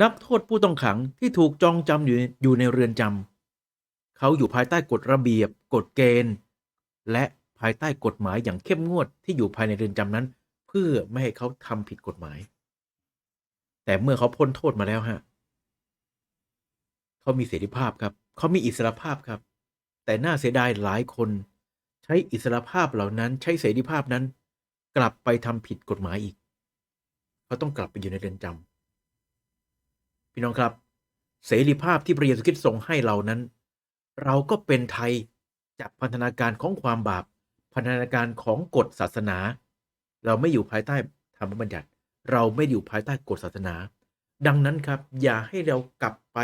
นักโทษผู้ต้องขังที่ถูกจองจำอยู่ในอยู่ในเรือนจำเขาอยู่ภายใต้กฎระเบียบ กฎเกณฑ์ และภายใต้กฎหมายอย่างเข้มงวดที่อยู่ภายในเรือนจำนั้น เพื่อไม่ให้เขาทำผิดกฎหมาย แต่เมื่อเขาพ้นโทษมาแล้วฮะเขามีเสรีภาพครับ เขามีอิสรภาพครับ แต่น่าเสียดายหลายคน ใช้อิสรภาพเหล่านั้น ใช้เสรีภาพนั้น กลับไปทำผิดกฎหมายอีก เขาต้องกลับไปอยู่ในเรือนจำ พี่น้องครับ เสรีภาพที่พระเยซูคริสต์ทรงให้เรานั้น เราก็เป็นไทยจากพันธนาการของความบาป พันธนาการของกฎศาสนา เราไม่อยู่ภายใต้ธรรมบัญญัติ เราไม่อยู่ภายใต้กฎศาสนา ดังนั้นครับอย่าให้เรากลับไป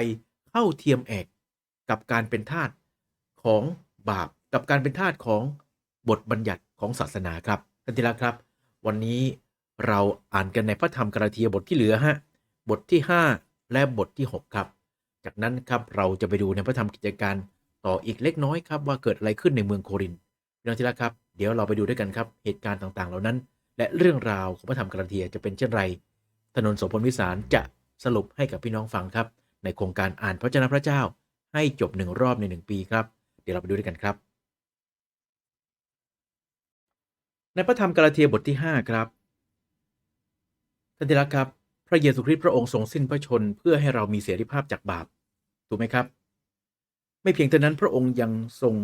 เข้าเทียมแอกกับการเป็นทาสของบาปกับการเป็นทาสของบทบัญญัติของศาสนาครับท่านที่รักครับ วันนี้เราอ่านกันในพระธรรมกาลาเทียบทที่เหลือฮะบทที่ 5 และบทที่ 6 ครับ จากนั้นครับเราจะไปดูในพระธรรมกิจการต่ออีกเล็กน้อยครับว่าเกิดอะไรขึ้นในเมืองโครินธ์พี่น้องที่รักครับ เดี๋ยวเราไปดูด้วยกันครับเหตุการณ์ต่างๆ เหล่านั้น และเรื่องราวของพระธรรมกาลาเทียจะเป็นเช่นไร ถนนโสพลวิสารจะสรุปให้กับพี่น้องฟังครับ ในโครงการอ่านพระเจ้าพระเจ้า ให้จบหนึ่งรอบในหนึ่งปีครับ เดี๋ยวเราไปดูด้วยกันครับ ในพระธรรมกาลาเทียบทที่ 5 ครับท่านที่รักครับ พระเยซูคริสต์พระองค์ทรงสิ้นพระชนเพื่อให้เรามีเสรีภาพจากบาป ถูกไหมครับ ไม่เพียงเท่านั้นพระองค์ยังทรง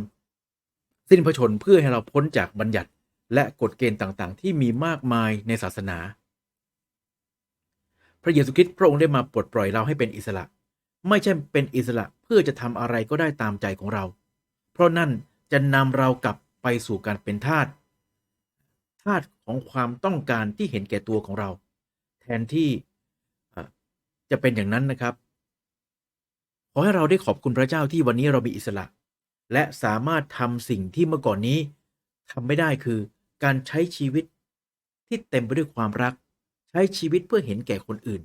สิ้นพระชนเพื่อให้เราพ้นจากบัญญัติและกฎเกณฑ์ต่างๆ ที่มีมากมายในศาสนา พระเยซูคริสต์พระองค์ได้มาปลดปล่อยเราให้เป็นอิสระ ไม่ใช่เป็นอิสระเพื่อจะทำอะไรก็ได้ตามใจของเรา เพราะนั่นจะนำเรากลับไปสู่การเป็นทาสทาสของความต้องการที่เห็นแก่ตัวของเรา แทนที่ จะเป็นอย่างนั้นนะครับ ขอให้เราได้ขอบคุณพระเจ้าที่วันนี้เรามีอิสระ และสามารถทำสิ่งที่เมื่อก่อนนี้ทำไม่ได้คือการใช้ชีวิตที่เต็มไปด้วยความรัก ใช้ชีวิตเพื่อเห็นแก่คนอื่น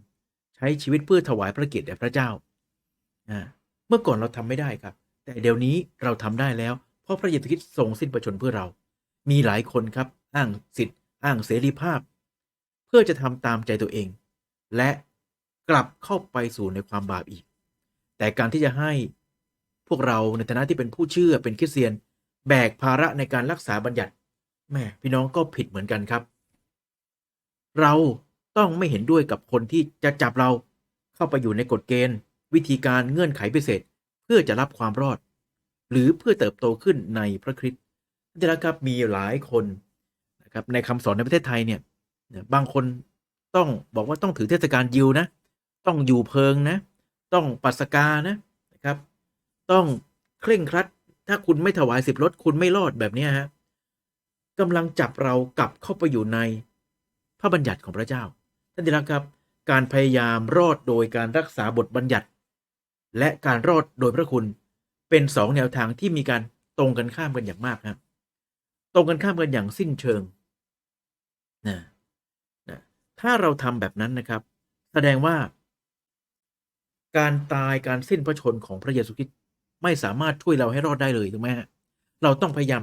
ใช้ชีวิตเพื่อถวายพระเกียรติแด่พระเจ้าเมื่อก่อนเราทำไม่ได้ครับ แต่เดี๋ยวนี้เราทำได้แล้ว เพราะพระเยซูคริสต์ทรงสิ้นประชนเพื่อเรา มีหลายคนครับ อ้างสิทธิ์ อ้างเสรีภาพ เพื่อจะทำตามใจตัวเอง และ กลับเข้าไปสู่ในความบาปอีก แต่การที่จะให้พวกเราในฐานะที่เป็นผู้เชื่อเป็นคริสเตียน แบกภาระในการรักษาบัญญัติแม่พี่น้องก็ผิดเหมือนกันครับ เราต้องไม่เห็นด้วยกับคนที่จะจับเราเข้าไปอยู่ในกฎเกณฑ์ วิธีการเงื่อนไขพิเศษ เพื่อจะรับความรอด หรือเพื่อเติบโตขึ้นในพระคริสต์ที่รักครับมีหลายคนนะครับในคำสอนในประเทศไทยเนี่ยบางคนต้องบอกว่าต้องถือเทศกาลยิวนะ ต้องอยู่เพิงนะ ต้องปัสกานะนะครับ ต้องเคร่งครัด ถ้าคุณไม่ถวายสิบรถคุณไม่รอดแบบนี้ฮะกำลังจับเรากลับเข้าไปอยู่ในพระบัญญัติของพระเจ้า ท่านที่รักครับ การพยายามรอดโดยการรักษาบทบัญญัติ และการรอดโดยพระคุณเป็นสองแนวทางที่มีการตรงกันข้ามกันอย่างมากครับ ตรงกันข้ามกันอย่างสิ้นเชิงนะนะถ้าเราทำแบบนั้นนะครับ แสดงว่า การตายการสิ้นพระชนของพระเยซูคริสต์ไม่สามารถช่วยเราให้รอดได้เลยถูกไหมฮะเราต้องพยายาม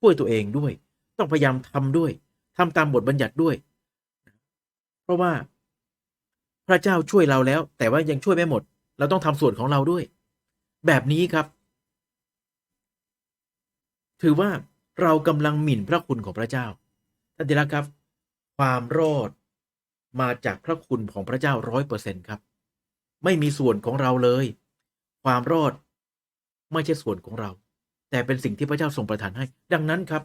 ช่วยตัวเองด้วย ต้องพยายามทำด้วยทำตามบทบัญญัติด้วย เพราะว่าพระเจ้าช่วยเราแล้ว แต่ว่ายังช่วยไม่หมด เราต้องทำส่วนของเราด้วย แบบนี้ครับ ถือว่าเรากำลังหมิ่นพระคุณของพระเจ้าท่านที่รักครับ ความรอดมาจากพระคุณของพระเจ้าร้อยเปอร์เซ็นครับ ไม่มีส่วนของเราเลย ความรอดไม่ใช่ส่วนของเรา แต่เป็นสิ่งที่พระเจ้าทรงประทานให้ ดังนั้นครับ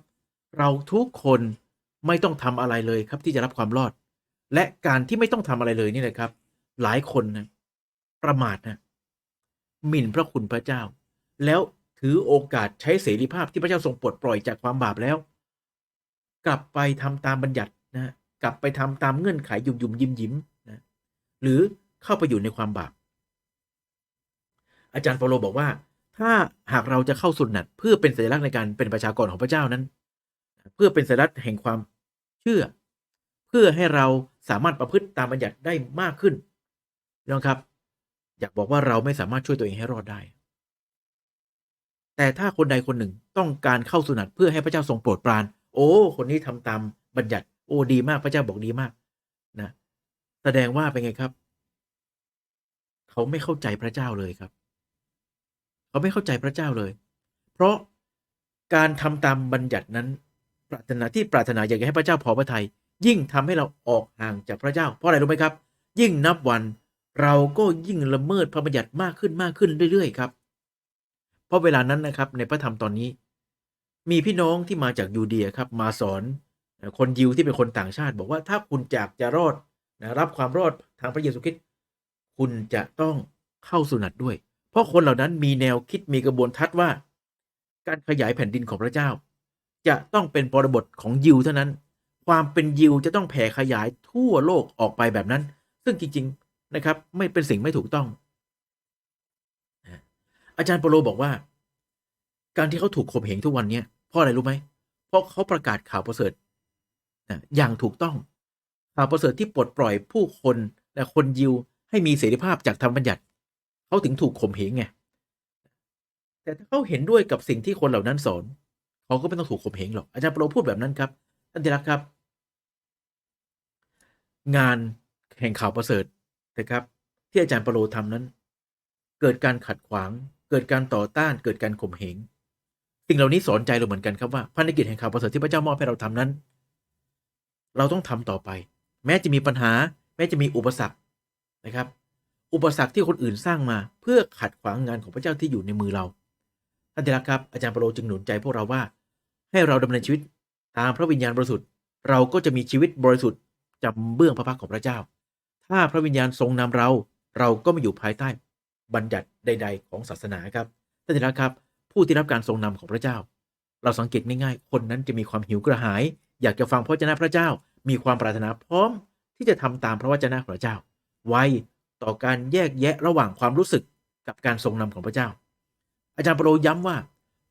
เราทุกคนไม่ต้องทำอะไรเลยครับที่จะรับความรอด และการที่ไม่ต้องทำอะไรเลยนี่แหละครับ หลายคนนะประมาทนะหมิ่นพระคุณพระเจ้า แล้วถือโอกาสใช้เสรีภาพที่พระเจ้าทรงปลดปล่อยจากความบาปแล้ว กลับไปทำตามบัญญัตินะกลับไปทำตามเงื่อนไขยุ่มยุ่มยิ้มยิ้มนะหรือ เข้าไปอยู่ในความบาป อาจารย์เปาโลบอกว่า ถ้าหากเราจะเข้าสุนัตเพื่อเป็นสัญลักษณ์ในการเป็นประชากรของพระเจ้านั้น เพื่อเป็นสัญลักษณ์แห่งความเชื่อ เพื่อให้เราสามารถประพฤติตามบัญญัติได้มากขึ้นพี่น้องครับ อยากบอกว่าเราไม่สามารถช่วยตัวเองให้รอดได้ แต่ถ้าคนใดคนหนึ่งต้องการเข้าสุนัตเพื่อให้พระเจ้าทรงโปรดปราน โอ้ คนนี้ทำตามบัญญัติ โอ้ดีมากพระเจ้าบอกดีมากนะ แสดงว่าเป็นไงครับ เขาไม่เข้าใจพระเจ้าเลยครับ เขาไม่เข้าใจพระเจ้าเลย เพราะการทำตามบัญญัตินั้น ปรารถนาที่ปรารถนาอยากจะให้พระเจ้าพอพระทยัยยิ่งทำให้เราออกห่างจากพระเจ้า เพราะอะไรรู้ไหมครับ ยิ่งนับวันเราก็ยิ่งละเมิดพระบัญญัติมากขึ้นมากขึ้นเรื่อยๆครับ เพราะเวลานั้นนะครับในพระธรรมตอนนี้ มีพี่น้องที่มาจากยูเดียครับมาสอนคนยิวที่เป็นคนต่างชาติ บอกว่าถ้าคุณอยากจะรอดนะรับความรอดทางพระเยซูคริสต์ คุณจะต้องเข้าสุนัตด้วย เพราะคนเหล่านั้นมีแนวคิดมีกระบวนทัศน์ว่า การขยายแผ่นดินของพระเจ้า จะต้องเป็นบริบทของยิวเท่านั้น ความเป็นยิวจะต้องแผ่ขยายทั่วโลกออกไปแบบนั้น ซึ่งจริงๆนะครับ ไม่เป็นสิ่งไม่ถูกต้อง อาจารย์เปโลบอกว่า การที่เขาถูกข่มเหงทุกวันนี้เพราะอะไรรู้ไหมเพราะเขาประกาศข่าวประเสริฐอย่างถูกต้องข่าวประเสริฐที่ปลดปล่อยผู้คนและคนยิว ให้มีเสรีภาพจากธรรมบัญญัติเขาถึงถูกข่มเหงไงแต่ถ้าเขาเห็นด้วยกับสิ่งที่คนเหล่านั้นสอนเขาก็ไม่ต้องถูกข่มเหงหรอกอาจารย์เปโลพูดแบบนั้นครับท่านที่รักครับ งานแห่งข่าวประเสริฐนะครับ ที่อาจารย์เปโลทำนั้น เกิดการขัดขวาง เกิดการต่อต้าน เกิดการข่มเหงสิ่งเหล่านี้สอนใจเราเหมือนกันครับว่าภารกิจแห่งข่าวประเสริฐที่พระเจ้ามอบให้เราทำนั้น เราต้องทำต่อไป แม้จะมีปัญหา แม้จะมีอุปสรรค นะครับ อุปสรรคที่คนอื่นสร้างมาเพื่อขัดขวางงานของพระเจ้าที่อยู่ในมือเรา ท่านที่รักครับ อาจารย์เปโลจึงหนุนใจพวกเราว่า ให้เราดำเนินชีวิตตามพระวิญญาณบริสุทธิ์ เราก็จะมีชีวิตบริสุทธิ์จำเบื้องพระพักของพระเจ้า ถ้าพระวิญญาณทรงนำเรา เราก็ไม่อยู่ภายใต้ บัญญัติใด ๆ ของศาสนาครับท่านที่รักครับ ผู้ที่รับการทรงนำของพระเจ้า เราสังเกตง่ายๆ คนนั้นจะมีความหิวกระหาย อยากจะฟังพระวจนะพระเจ้า มีความปรารถนาพร้อมที่จะทำตามพระวจนะของพระเจ้า ไวต่อการแยกแยะระหว่างความรู้สึกกับการทรงนำของพระเจ้า อาจารย์เปโลย้ำว่า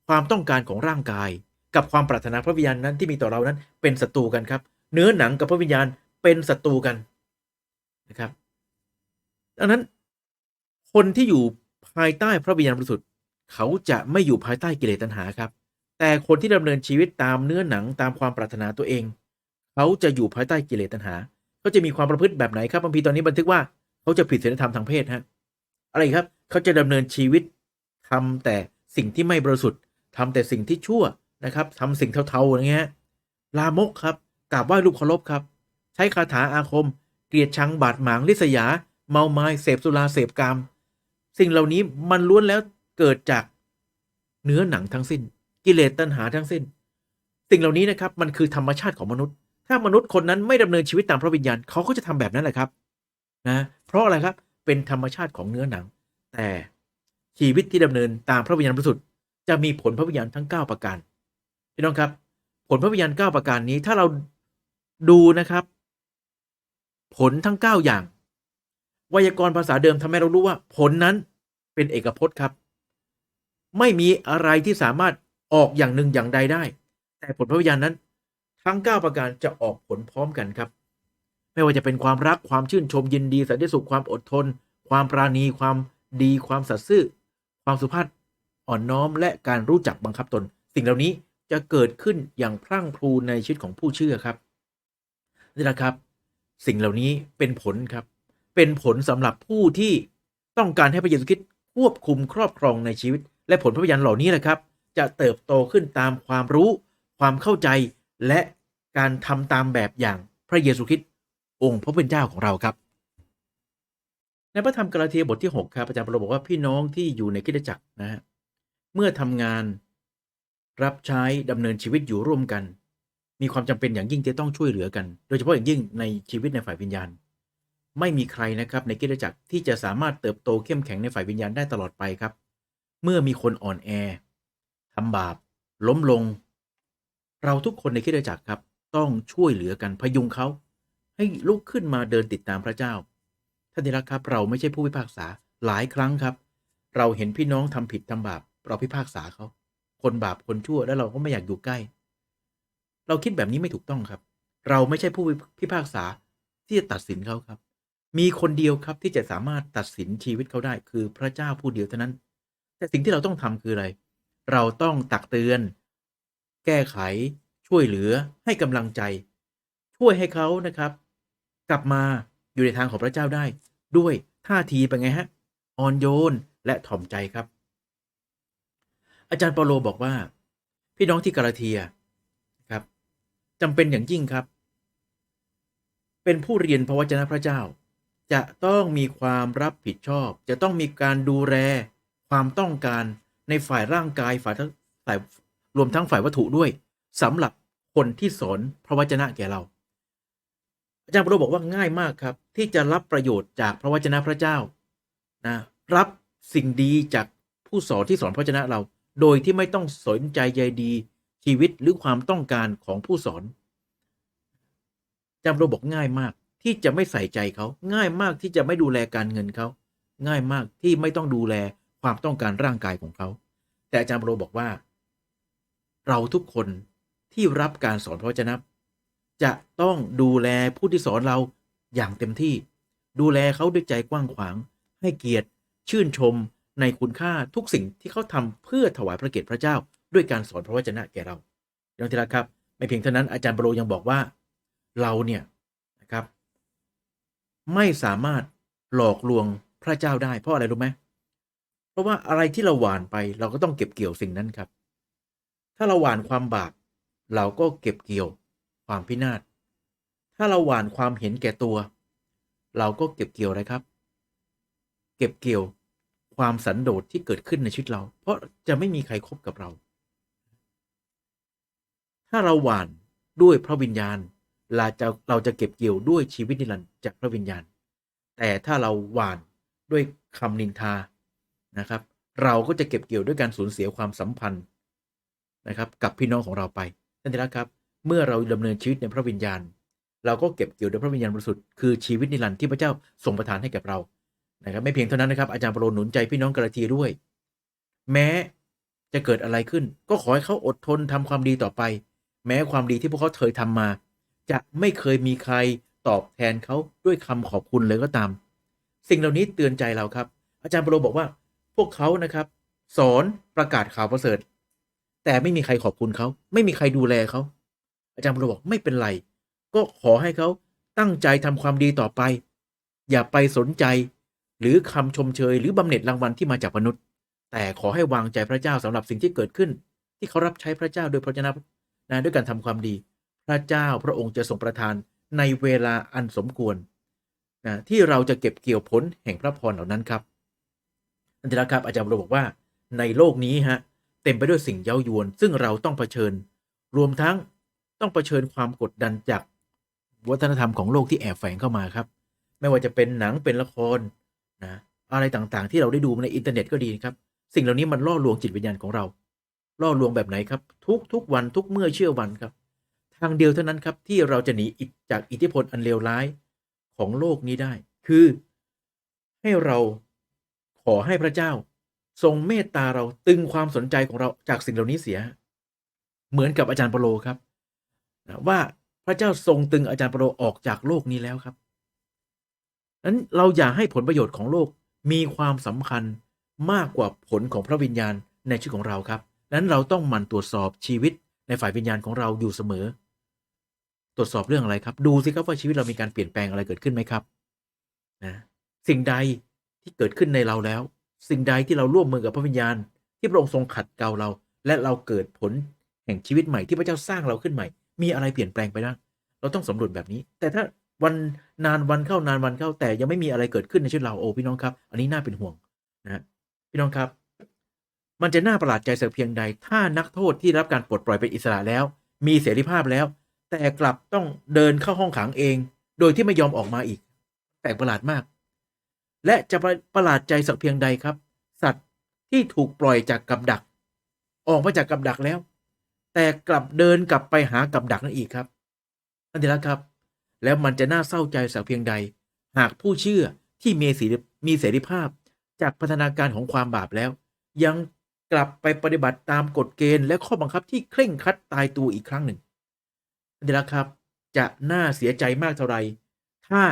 ความต้องการของร่างกาย กับความปรารถนาพระวิญญาณนั้นที่มีต่อเรานั้นเป็นศัตรูกันครับ เนื้อหนังกับพระวิญญาณเป็นศัตรูกันนะครับ ดังนั้นคนที่อยู่ภายใต้พระวิญญาณบริสุทธิ์เขาจะไม่อยู่ภายใต้กิเลสตัณหาครับ แต่คนที่ดำเนินชีวิตตามเนื้อหนังตามความปรารถนาตัวเอง เขาจะอยู่ภายใต้กิเลสตัณหา เขาจะมีความประพฤติแบบไหนครับบางทีตอนนี้บันทึกว่าเขาจะผิดศีลธรรมทางเพศฮะอะไรครับเขาจะดำเนินชีวิตทำแต่สิ่งที่ไม่บริสุทธิ์ทำแต่สิ่งที่ชั่วนะครับทำสิ่งเทาๆอย่างเงี้ยลามกครับกราบไหว้รูปเคารพครับ ใช้คาถาอาคม เกลียดชังบาดหมางลิษยา เมาไม้เสพสุราเสพกาม สิ่งเหล่านี้มันล้วนแล้วเกิดจากเนื้อหนังทั้งสิ้น กิเลสตัณหาทั้งสิ้น สิ่งเหล่านี้นะครับมันคือธรรมชาติของมนุษย์ ถ้ามนุษย์คนนั้นไม่ดำเนินชีวิตตามพระวิญญาณเขาก็จะทำแบบนั้นแหละครับนะเพราะอะไรครับเป็นธรรมชาติของเนื้อหนัง แต่ชีวิตที่ดำเนินตามพระวิญญาณบริสุทธิ์จะมีผลพระวิญญาณทั้ง 9 ประการพี่น้องครับ ผลพระวิญญาณ 9 ประการนี้ถ้าเราดูนะครับ ผลทั้ง 9 อย่าง ไวยากรณ์ภาษาเดิมทำให้เรารู้ว่า ผลนั้นเป็นเอกพจน์ครับ ไม่มีอะไรที่สามารถออกอย่างหนึ่งอย่างใดได้ แต่ผลพระวิญญาณนั้น ทั้ง 9 ประการจะออกผลพร้อมกันครับ ไม่ว่าจะเป็นความรักความชื่นชมยินดีสันติสุขความอดทน ความปราณีความดีความสัตย์ซื่อ ความสุภาพอ่อนน้อมและการรู้จักบังคับตน สิ่งเหล่านี้จะเกิดขึ้นอย่างพรั่งพรูในชีวิตของผู้เชื่อครับนี่แหละครับ สิ่งเหล่านี้เป็นผลครับ เป็นผลสำหรับผู้ที่ต้องการให้พระเยซูคริสต์ควบคุมครอบครองในชีวิต และผลพระวิญญาณเหล่านี้แหละครับ จะเติบโตขึ้นตามความรู้ ความเข้าใจและ การทำตามแบบอย่างพระเยซูคริสต์องค์พระผู้เป็นเจ้าของเราครับ ในพระธรรมกาลาเทียบทที่ 6 ครับอาจารย์เปาโลบอกว่าพี่น้องที่อยู่ในคริสจักรนะฮะเมื่อทำงานรับใช้ดำเนินชีวิตอยู่ร่วมกัน มีความจำเป็นอย่างยิ่งที่ต้องช่วยเหลือกัน โดยเฉพาะอย่างยิ่งในชีวิตในฝ่ายวิญญาณ ไม่มีใครนะครับในคริสจักรที่จะสามารถเติบโตเข้มแข็งในฝ่ายวิญญาณได้ตลอดไปครับ เมื่อมีคนอ่อนแอทำบาป ล้มลง เราทุกคนในคริสจักรครับ ต้องช่วยเหลือกันพยุงเขาให้ลุกขึ้นมาเดินติดตามพระเจ้า ท่านที่รักครับ เราไม่ใช่ผู้พิพากษาหลายครั้งครับ เราเห็นพี่น้องทำผิดทำบาปเราพิพากษาเขา คนบาปคนชั่วแล้วเราก็ไม่อยากอยู่ใกล้ เราคิดแบบนี้ไม่ถูกต้องครับ เราไม่ใช่ผู้พิพากษาที่จะตัดสินเขาครับ มีคนเดียวครับที่จะสามารถตัดสินชีวิตเขาได้ คือพระเจ้าผู้เดียวเท่านั้น แต่สิ่งที่เราต้องทำคืออะไร เราต้องตักเตือน แก้ไข ช่วยเหลือให้กำลังใจ ช่วยให้เขานะครับ กลับมาอยู่ในทางของพระเจ้าได้ ด้วยท่าทีเป็นไงฮะอ่อนโยนและถ่อมใจครับ อาจารย์เปาโลบอกว่า พี่น้องที่กาลาเทียครับจำเป็นอย่างยิ่งครับ เป็นผู้เรียนพระวจนะพระเจ้า จะต้องมีความรับผิดชอบ จะต้องมีการดูแลความต้องการในฝ่ายร่างกายฝ่ายทั้งฝ่ายรวมทั้งฝ่ายวัตถุด้วย สำหรับคนที่สอนพระวจนะแก่เรา อาจารย์ปาโลบอกว่าง่ายมากครับ ที่จะรับประโยชน์จากพระวจนะพระเจ้านะรับสิ่งดีจากผู้สอนที่สอนพระวจนะเรา โดยที่ไม่ต้องสนใจใยดีชีวิตหรือความต้องการของผู้สอนอาจารย์ปาโลบอกง่ายมากที่จะไม่ใส่ใจเขาง่ายมากที่จะไม่ดูแลการเงินเขาง่ายมากที่ไม่ต้องดูแลความต้องการร่างกายของเขา แต่อาจารย์โลบอกว่า เราทุกคน ที่รับการสอนพระวจนะ จะต้องดูแลผู้ที่สอนเราอย่างเต็มที่ ดูแลเขาด้วยใจกว้างขวาง ให้เกียรติ ชื่นชมในคุณค่าทุกสิ่งที่เขาทำเพื่อถวายพระเกียรติพระเจ้า ด้วยการสอนพระวจนะแก่เราดังที่รักครับ ไม่เพียงเท่านั้นอาจารย์เปโลยังบอกว่า เราเนี่ยนะครับ ไม่สามารถหลอกลวงพระเจ้าได้เพราะอะไรรู้ไหมเพราะว่าอะไรที่เราหว่านไปเราก็ต้องเก็บเกี่ยวสิ่งนั้นครับ ถ้าเราหว่านความบาป เราก็เก็บเกี่ยวความพินาศ ถ้าเราหว่านความเห็นแก่ตัว เราก็เก็บเกี่ยวอะไรครับ เก็บเกี่ยวความสันโดษที่เกิดขึ้นในชีวิตเรา เพราะจะไม่มีใครคบกับเรา ถ้าเราหว่านด้วยพระวิญญาณ เราจะเราจะเก็บเกี่ยวด้วยชีวิตนิรันดร์จากพระวิญญาณ แต่ถ้าเราหว่านด้วยคำนินทา นะครับ เราก็จะเก็บเกี่ยวด้วยการสูญเสียความสัมพันธ์นะครับ กับพี่น้องของเราไป นั่นเองครับ เมื่อเราดำเนินชีวิตในพระวิญญาณ เราก็เก็บเกี่ยวด้วยพระวิญญาณบริสุทธิ์คือชีวิตนิรันดร์ที่พระเจ้าทรงประทานให้แกับเรานะครับไม่เพียงเท่านั้นนะครับอาจารย์ปาโลหนุนใจพี่น้องกาลาเทียด้วย แม้จะเกิดอะไรขึ้น ก็ขอให้เขาอดทนทำความดีต่อไป แม้ความดีที่พวกเขาเคยทำมา จะไม่เคยมีใครตอบแทนเขาด้วยคำขอบคุณเลยก็ตาม สิ่งเหล่านี้เตือนใจเราครับ อาจารย์ปาโลบอกว่า พวกเขานะครับ สอนประกาศข่าวประเสริฐ แต่ไม่มีใครขอบคุณเขา ไม่มีใครดูแลเขา อาจารย์เปาโลบอกไม่เป็นไร ก็ขอให้เขาตั้งใจทำความดีต่อไป อย่าไปสนใจ หรือคำชมเชย หรือบำเหน็จรางวัลที่มาจากมนุษย์ แต่ขอให้วางใจพระเจ้าสำหรับสิ่งที่เกิดขึ้น ที่เขารับใช้พระเจ้าโดยพระเจ้านะด้วยการทำความดี พระเจ้าพระองค์จะทรงประทานในเวลาอันสมควรนะที่เราจะเก็บเกี่ยวผลแห่งพระพรเหล่านั้นครับอันที่รักครับอาจารย์เรบอกว่าในโลกนี้ฮะ เต็มไปด้วยสิ่งเย้ายวน ซึ่งเราต้องเผชิญ รวมทั้งต้องเผชิญความกดดันจากวัฒนธรรมของโลกที่แอบแฝงเข้ามาครับ ไม่ว่าจะเป็นหนังเป็นละครนะอะไรต่างๆ ที่เราได้ดูในอินเทอร์เน็ตก็ดีครับ สิ่งเหล่านี้มันล่อลวงจิตวิญญาณของเรา ล่อลวงแบบไหนครับ ทุกทุกวันทุกเมื่อเชื่อวันครับ ทางเดียวเท่านั้นครับที่เราจะหนีจากอิทธิพลอันเลวร้ายของโลกนี้ได้ คือ ให้เราขอให้พระเจ้า ทรงเมตตาเราตึงความสนใจของเราจากสิ่งเหล่านี้เสีย เหมือนกับอาจารย์เปโลครับว่าพระเจ้าทรงตึงอาจารย์เปโลออกจากโลกนี้แล้วครับนั้นเราอย่าให้ผลประโยชน์ของโลกมีความสำคัญมากกว่าผลของพระวิญญาณในชีวิตของเราครับนั้นเราต้องหมั่นตรวจสอบชีวิตในฝ่ายวิญญาณของเราอยู่เสมอ ตรวจสอบเรื่องอะไรครับ ดูสิครับว่าชีวิตเรามีการเปลี่ยนแปลงอะไรเกิดขึ้นไหมครับนะสิ่งใดที่เกิดขึ้นในเราแล้ว สิ่งใดที่เราร่วมมือกับพระวิญญาณ ที่พระองค์ทรงขัดเกลาเรา และเราเกิดผลแห่งชีวิตใหม่ที่พระเจ้าสร้างเราขึ้นใหม่ มีอะไรเปลี่ยนแปลงไปบ้างเราต้องสำรวจแบบนี้ แต่ถ้าวันนานวันเข้านานวันเข้าแต่ยังไม่มีอะไรเกิดขึ้นในชีวิตเราโอ้พี่น้องครับ อันนี้น่าเป็นห่วงนะพี่น้องครับ มันจะน่าประหลาดใจเสักเพียงใด ถ้านักโทษที่รับการปลดปล่อยเป็นอิสระแล้ว มีเสรีภาพแล้ว แต่กลับต้องเดินเข้าห้องขังเอง โดยที่ไม่ยอมออกมาอีกแปลกประหลาดมาก และจะประหลาดใจสักเพียงใดครับ สัตว์ที่ถูกปล่อยจากกับดัก ออกมาจากกับดักแล้ว แต่กลับเดินกลับไปหากับดักนั่นอีกครับนั่นเองครับ แล้วมันจะน่าเศร้าใจสักเพียงใด หากผู้เชื่อที่มีเสรีมีเสรีภาพจากพัฒนาการของความบาปแล้ว ยังกลับไปปฏิบัติตามกฎเกณฑ์และข้อบังคับที่เคร่งครัดตายตัวอีกครั้งหนึ่งนี่แหละครับ จะน่าเสียใจมากเท่าไรถ้า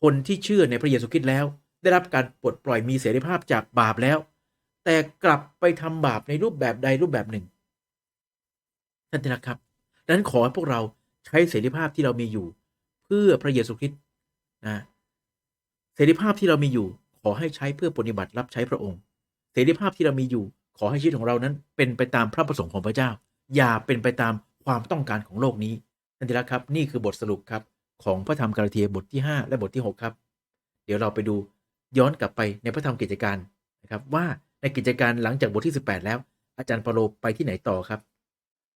คนที่เชื่อในพระเยซูคริสต์แล้ว ได้รับการปลดปล่อยมีเสรีภาพจากบาปแล้ว แต่กลับไปทำบาปในรูปแบบใดรูปแบบหนึ่งท่านที่รักครับดังนั้นขอให้พวกเราใช้เสรีภาพที่เรามีอยู่ เพื่อพระเยซูคริสต์นะเสรีภาพที่เรามีอยู่ ขอให้ใช้เพื่อปฏิบัติรับใช้พระองค์ เสรีภาพที่เรามีอยู่ ขอให้ชีวิตของเรานั้น เป็นไปตามพระประสงค์ของพระเจ้า อย่าเป็นไปตามความต้องการของโลกนี้ท่านั่นเองครับ นี่คือบทสรุปครับ ของพระธรรมกาลาเทียบทที่ 5 และบทที่ 6 ครับ เดี๋ยวเราไปดู ย้อนกลับไปในพระธรรมกิจการนะครับว่าในกิจการหลังจากบทที่ 18 แล้ว อาจารย์เปาโลไปที่ไหนต่อครับ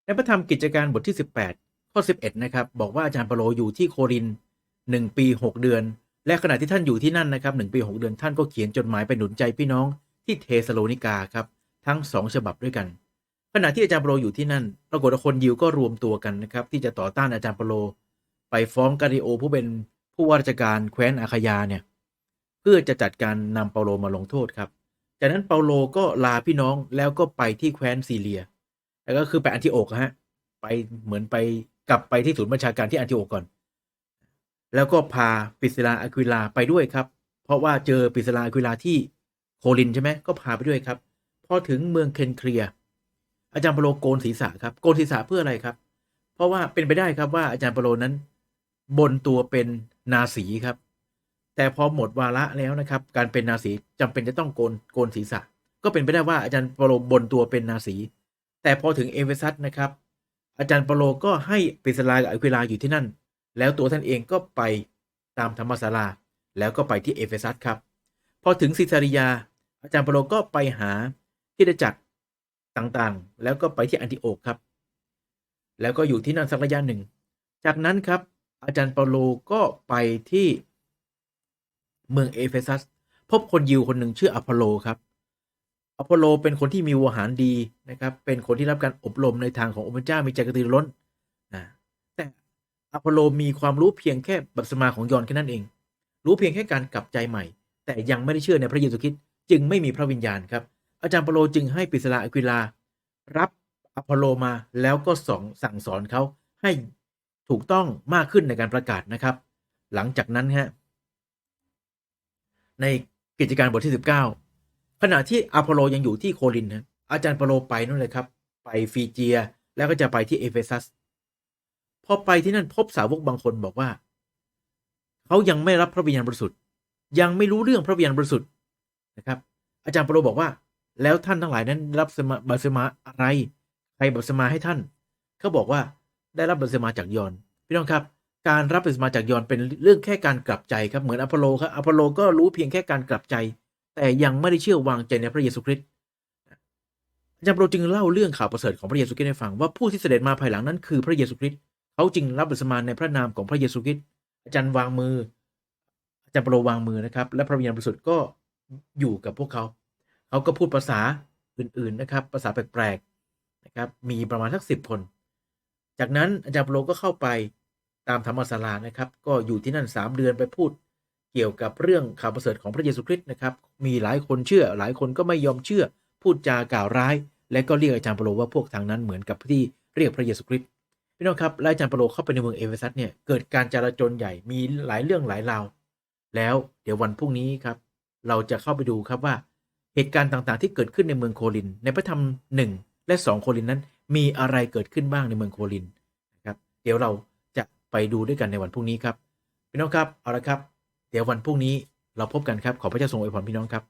ในพระธรรมกิจการบทที่ 18 ข้อ 11 นะครับ บอกว่าอาจารย์เปาโลอยู่ที่โครินหนึ่งปี 6 เดือน และขณะที่ท่านอยู่ที่นั่นนะครับหนึ่งปี 6 เดือนท่านก็เขียนจดหมายไปหนุนใจพี่น้องที่เทสโลนิกาครับทั้งสองฉบับด้วยกัน ขณะที่อาจารย์เปาโลอยู่ที่นั่น ปรากฏว่าคนยิวก็รวมตัวกันนะครับที่จะต่อต้านอาจารย์เปาโล ไปฟ้องกาลิโอผู้เป็นผู้ว่าราชการแคว้นอาคายาเนี่ย เพื่อจะจัดการนำเปาโลมาลงโทษครับ จากนั้นเปาโลก็ลาพี่น้องแล้วก็ไปที่แคว้นซีเรีย แล้วก็คือไปอันทิโอกฮะ ไปเหมือนไปกลับไปที่ศูนย์บัญชาการที่อันทิโอกก่อน แล้วก็พาปิสลาอะควิลาไปด้วยครับ เพราะว่าเจอปิสลาอะควิลาที่โคลินใช่ไหมก็พาไปด้วยครับ พอถึงเมืองเคนเคลีย อาจารย์เปาโลโกนศีรษะครับ โกนศีรษะเพื่ออะไรครับ เพราะว่าเป็นไปได้ครับว่าอาจารย์เปาโลนั้นบนตัวเป็นนาสีครับ แต่พอหมดวาระแล้วนะครับ การเป็นนาสีจำเป็นจะต้องโกนโกนศีรษะ ก็เป็นไปได้ว่าอาจารย์ปโลบนตัวเป็นนาสี แต่พอถึงเอเฟซัสนะครับ อาจารย์ปโลก็ให้ปิสลากับอควิลาอยู่ที่นั่น แล้วตัวท่านเองก็ไปตามธรรมศาลา แล้วก็ไปที่เอเฟซัสครับ พอถึงซิซาริยา อาจารย์ปโลก็ไปหาที่ได้จักรต่างๆ แล้วก็ไปที่อันติโอกครับ แล้วก็อยู่ที่นั่นสักระยะหนึ่ง จากนั้นครับ อาจารย์เปาโลก็ไปที่ เมืองเอเฟซัส พบคนยิวคนหนึ่งชื่ออพอลโลครับอพอลโลเป็นคนที่มีวัวหารดีนะครับ เป็นคนที่รับการอบรมในทางขององค์พระเจ้ามีใจกระตือร้นนะแต่อพอลโลมีความรู้เพียงแค่บัพติมาของยอห์นแค่นั้นเอง รู้เพียงแค่การกลับใจใหม่ แต่ยังไม่ได้เชื่อในพระเยซูคริสต์จึงไม่มีพระวิญญาณครับ อาจารย์เปาโลจึงให้ปิสลาอควิลา รับอพอลโลมาแล้วก็สองสั่งสอนเขาให้ถูกต้องมากขึ้นในการประกาศนะครับ หลังจากนั้นฮะ ในกิจการบทที่ 19 ขณะที่อพอลโลยังอยู่ที่โครินนะอาจารย์ปโลไปนู่นเลยครับ ไปฟีเจียแล้วก็จะไปที่เอเฟซัสพอไปที่นั่นพบสาวกบางคนบอกว่า เขายังไม่รับพระวิญญาณบริสุทธิ์ ยังไม่รู้เรื่องพระวิญญาณบริสุทธิ์นะครับ อาจารย์ปโลบอกว่า แล้วท่านทั้งหลายนั้นรับสมาบัพติมาอะไรใครบัพติมาให้ท่าน เขาบอกว่าได้รับบัพติมาจากยอนพี่น้องครับ การรับบัพติศมาจากยอนเป็นเรื่องแค่การกลับใจครับเหมือนอพอลโลครับอพอลโลก็รู้เพียงแค่การกลับใจ แต่ยังไม่ได้เชื่อวางใจในพระเยซูคริสต์อาจารย์เปาโลจึงเล่าเรื่องข่าวประเสริฐของพระเยซูคริสต์ให้ฟังว่าผู้ที่เสด็จมาภายหลังนั้นคือพระเยซูคริสต์เขาจึงรับบัพติศมาในพระนามของพระเยซูคริสต์อาจารย์วางมือ อาจารย์เปาโลวางมือนะครับ และพระวิญญาณบริสุทธิ์ก็อยู่กับพวกเขาเขาก็พูดภาษาอื่นๆนะครับ ภาษาแปลกๆนะครับมีประมาณสักสิบคน จากนั้นอาจารย์เปาโลก็เข้าไป ตามธรรมศาลานะครับ ก็อยู่ที่นั่นสามเดือนไปพูดเกี่ยวกับเรื่องข่าวประเสริฐของพระเยซูคริสต์นะครับ มีหลายคนเชื่อ หลายคนก็ไม่ยอมเชื่อ พูดจากล่าวร้าย และก็เรียกอาจารย์เปโลว่าพวกทางนั้นเหมือนกับที่เรียกพระเยซูคริสต์พี่น้องครับและอาจารย์เปโลเข้าไปในเมืองเอเฟซัสเนี่ยเกิดการจราจรใหญ่มีหลายเรื่องหลายราวแล้วเดี๋ยววันพรุ่งนี้ครับ เราจะเข้าไปดูครับว่าเหตุการณ์ต่างๆ ที่เกิดขึ้นในเมืองโคลิน ในพระธรรมหนึ่งและสองโคลินนั้น มีอะไรเกิดขึ้นบ้างในเมืองโคลินนะครับ เดี๋ยวเรา ไปดูด้วยกันในวันพรุ่งนี้ครับพี่น้องครับเอาละครับ เดี๋ยววันพรุ่งนี้เราพบกันครับขอพระเจ้าทรงอวยพรพี่น้องครับ